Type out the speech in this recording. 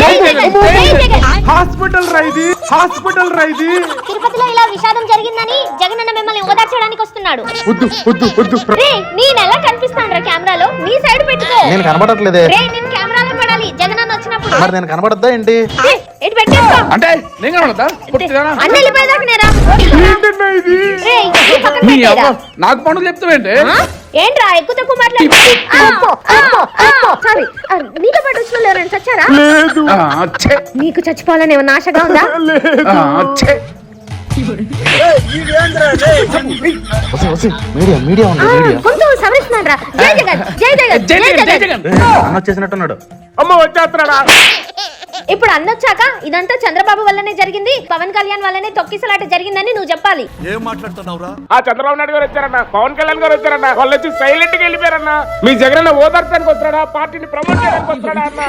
జై hospital రైది hospital రైది. తిరుపతిలో ఇలా విషాదం జరిగిందని జగన్ అన్న మిమ్మల్ని ఓదార్చడానికి వస్తున్నాడు. వద్దు వద్దు వద్దు. రే నేను ఎలా కనిపిస్తాను రా కెమెరాలో. నీ సైడ్ పెట్టుకో. నేను కనబడట్లేదే. రే నేను కెమెరాలో పడాలి. జగన్ అన్న వచ్చినప్పుడు. మరి నేను కనబడద్దా ఏంటి? ఇటు పెట్టేసుకో. అంటే నేను కనబడతా పుట్టిదానా? అన్న వెళ్ళిపోయేదాకా నేరా ఏంటన్నా ఇది? రే నాకు పనులు చెప్తావేంటి? ఏంట్రా ఎక్కువ తక్కువ మాట్లాడు నీతో పాటు వచ్చిన వాళ్ళు ఎవరైనా చచ్చారా? లేదు. నీకు చచ్చిపోవాలని ఏమన్నా ఆశగా ఉందా? ఆ, ఛే. వసి వసి మీడియా మీడియా ఉంది మీడియా. కొంచెం సవరిస్తున్నాడు రా జై జగన్ జై జగన్. జై జగన్. అన్న వచ్చేసినట్టున్నాడు. అమ్మ వచ్చేస్తున్నాడా? ఇప్పుడు అన్నొచ్చాక ఇదంతా చంద్రబాబు వల్లనే జరిగింది పవన్ కళ్యాణ్ వల్లనే తొక్కిసలాట జరిగిందని నువ్వు చెప్పాలి. ఏం మాట్లాడుతున్నావురా? ఆ చంద్రబాబు నాయుడు గారు వచ్చారన్న పవన్ కళ్యాణ్ గారు వచ్చారన్న వాళ్ళు వచ్చి సైలెంట్గా వెళ్ళిపోయారన్న. మీ జగన్ ఓదార్చడానికి వస్తాడా పార్టీని ప్రమోట్ చేయడానికి వస్తాడా అన్న?